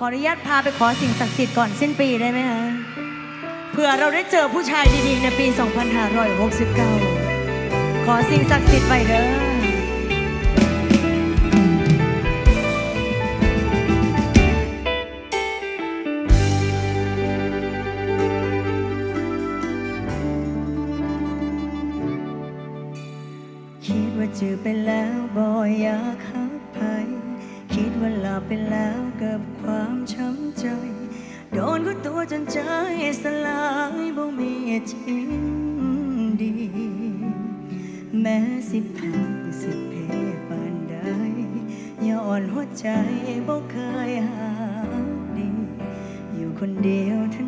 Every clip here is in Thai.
ขออนุญาตพาไปขอสิ่งศักดิ์สิทธิ์ก่อนสิ้นปีได้ไหมคะเผื่อเราได้เจอผู้ชายดีๆในปี 2569 ขอสิ่งศักดิ์สิทธิ์ไปเด้อคิดว่าจือไปแล้วบ่อยอยาก ไปแล้วกับความช้ำใจ โดนก็ตัวจนใจสลายบ่มีทิ้งดี แม้สิบพังสิบเพปานใดย้อนหัวใจบ่เคยหาดี อยู่คนเดียวทัน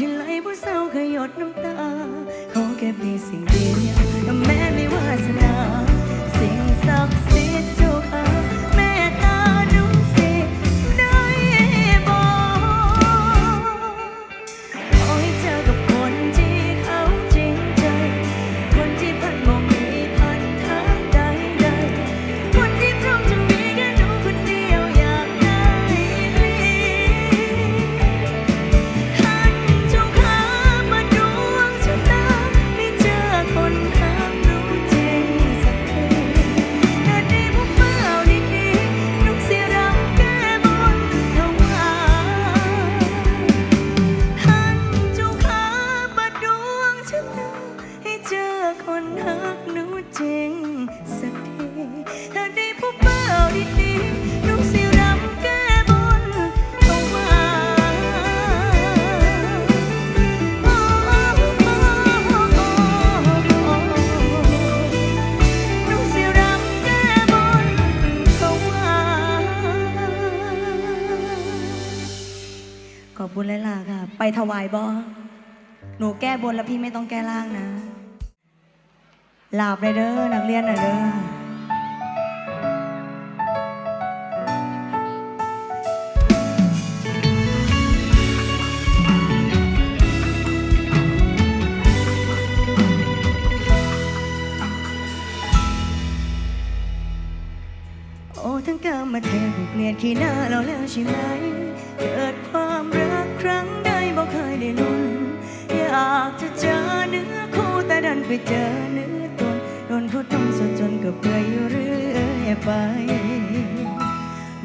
ที่ไหลผู้เศร้าก็หยดน้ำตา ขอแค่เพีสิ่งเดียวแม้ไม่วาสนา ถวายบอหนูแก้บนแล้วพี่ไม่ต้องแก้ล่างนะลาบเลยเด้อนักเรียนหน่ะเด้อโอ้ทั้งกรรมมาเธอเกลียดขี้หน้าเราแล้วใช่ไหม ไปเจอเนื้อตนโดนผู้ต้องสนจนกับเปื่อยเรื่อยไป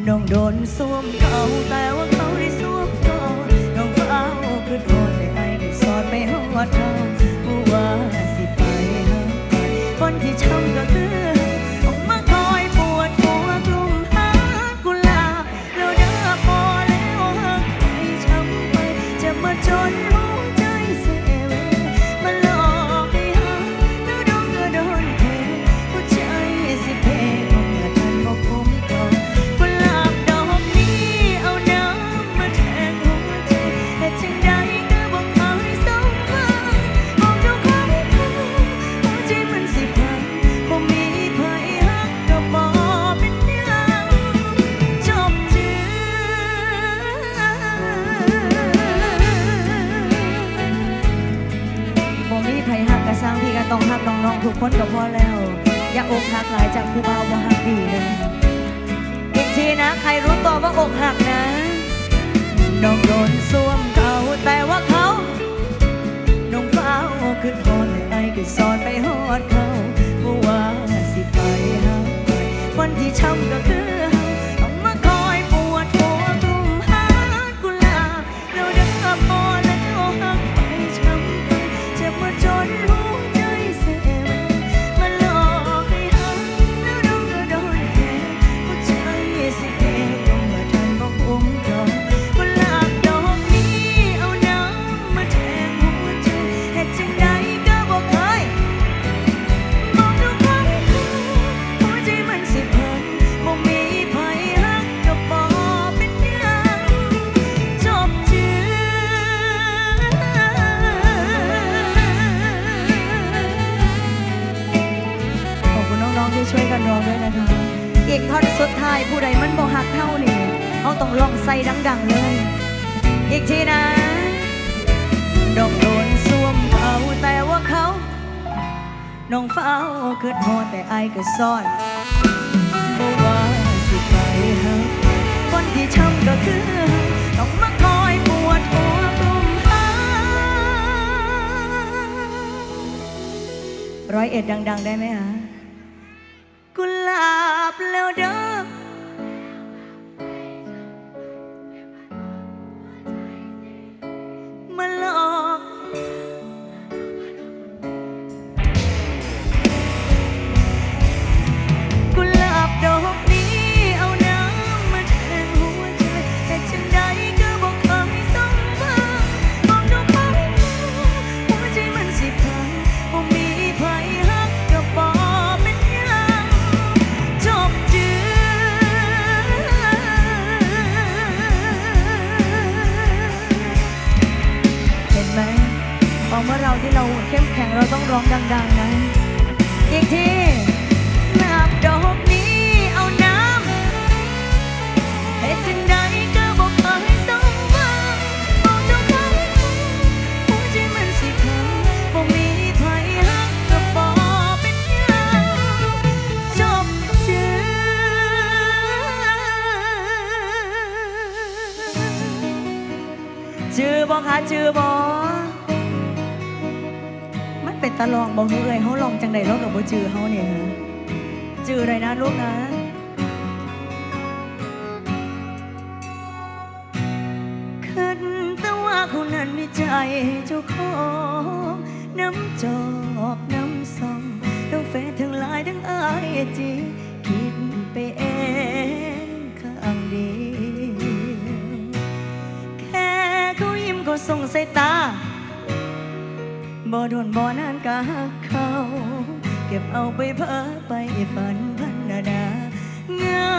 น้องโดนสวมเขาแต่ว่าเขาได้สวมเราน้องก็เอาคือโดนได้ไอได้สอดไปหัวเท่าผู้ว่าสิไปหาคนที่ช้ำก็คือ หักหลายจากผู้บ่าบ่หักดีเลยอีกทีนะใครรู้ตัวว่าอกหักนะน้องโดนสวมเขาแต่ว่าเขาน้องเฝ้าขึ้นฮอนไอ้ก็สอนไปฮอดเขาบ่ว่าสิไปหาไปวันที่ช้ำก็คือ ท่อนสุดท้ายผู้ใดมันบ่ฮักเท่านี่เขาต้องลองใส่ดังๆเลย อีกทีนะดอกโดนสวมเขาแต่ว่าเขาน้องเฝ้าคือโทษแต่ไอายก็ซ่อนบ่ว่าสิไปหาคนที่ช้ำก็คือ ต้องมาคอยปวดหัวกลุ่มหาร้อยเอ็ดดัง ๆ ได้ไหมคะ กุหลาบแล้วเด้อ มันเป็นตะลองบอกเฮ้ยเขาลองจังใดเรากับบ่จือเขาเนี่ยฮะจือเลยนะลูกนะขึ้นแต่ว่าคนนั้นในใจเจ้าของน้ำจอกน้ำซองทั้งเฟซทั้งไลน์ทั้งไอจีคิดไปเองข้างเดียวแค่เขายิ้มเขาส่งสายตา บ่โดนบ่นานกะหักเขา เก็บเอาไปเพ้อไปฝันพันนาดางา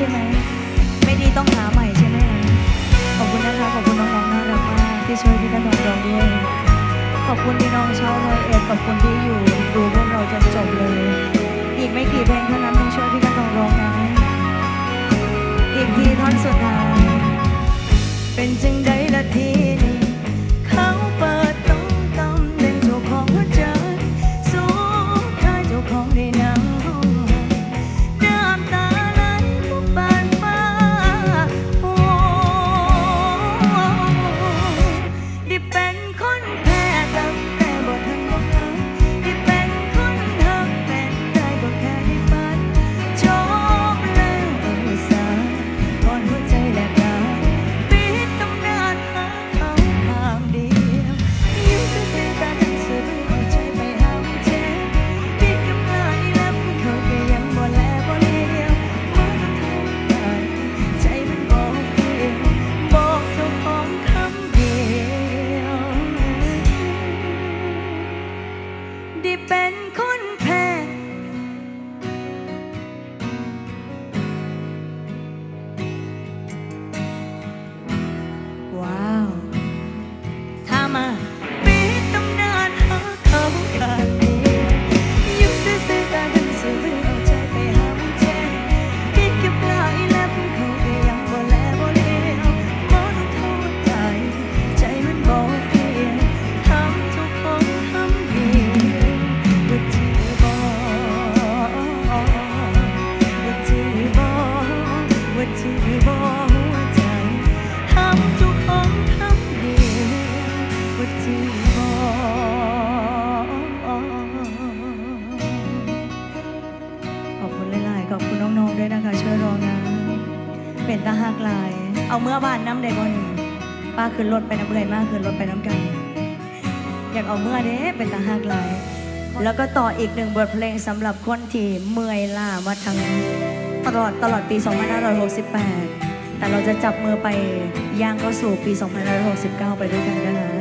ช่ไหม ไม่ดีต้องหาใหม่ใช่ไหมขอบคุณนะคะ ขอบคุณน้องๆน่ารักมากที่ช่วยพี่กันน้องร้องด้วย ขอบคุณพี่น้องชาวร้อยเอ็ดขอบคุณที่อยู่ดูพวกเราจนจบเลย อีกไม่กี่เพลงเท่านั้นต้องช่วยพี่กันต้องร้องนะอีกทีท่อนสุดท้าย เป็นจึงใดละที ที่บอกหัวใจทำทุกคนทำเดียวที่บอกขอบคุณหลายๆขอบคุณน้องๆด้วยนะคะ ช่วยรองนะเป็นตาหักลาย เอาเมื่อบ้านน้ำได้บ่ป้าขึ้นรถไปน้ำเล่ยมากคือนรถไปน้ำกัน อยากเอาเมื่อเด้เป็นตาหักลายแล้วก็ต่ออีกหนึ่งบทเพลงสำหรับคนที่เมื่อยล้ามาทั้ง ตลอดตลอดปี 2568 แต่เราจะจับมือไปย่างก็สู่ปี 2569 ไปด้วยกันนเลย